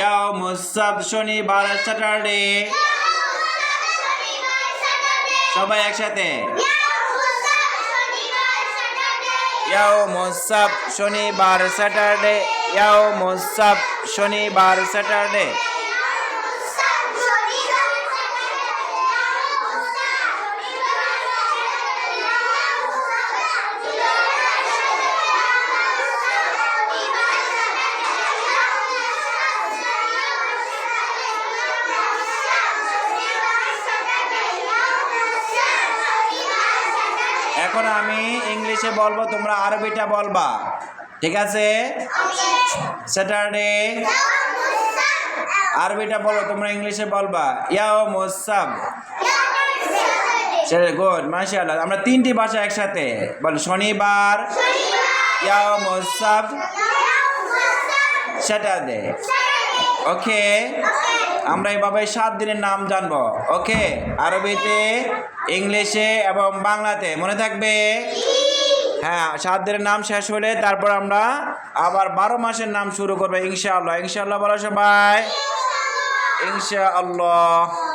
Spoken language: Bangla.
ইয়াউমুসাব শনিবার স্যাটারডে সবাই একসাথে। ইয়াউমুসাব শনিবার স্যাটারডে ইয়াউমুসাব শনিবার স্যাটারডে এখন আমি ইংলিশে বলব, তোমরা আরবিটা বলবা। ঠিক আছে? স্যাটারডে আরবিটা বলো, তোমরা ইংলিশে বলবা। ইয়াও মোসাব। গুড মাশাআল্লাহ। আমরা তিনটি ভাষা একসাথে বল, শনিবার, ইয়াও মোসাব স্যাটারডে ওকে আমরা এভাবে সাত দিনের নাম জানব। ওকে? আরবিতে, ইংলিশে এবং বাংলাতে। মনে থাকবে? হ্যাঁ সাত দিনের নাম শেষ হলে তারপর আমরা আবার বারো মাসের নাম শুরু করব, ইনশাআল্লাহ। ইনশাআল্লাহ বলো সবাই। ইনশাআল্লাহ।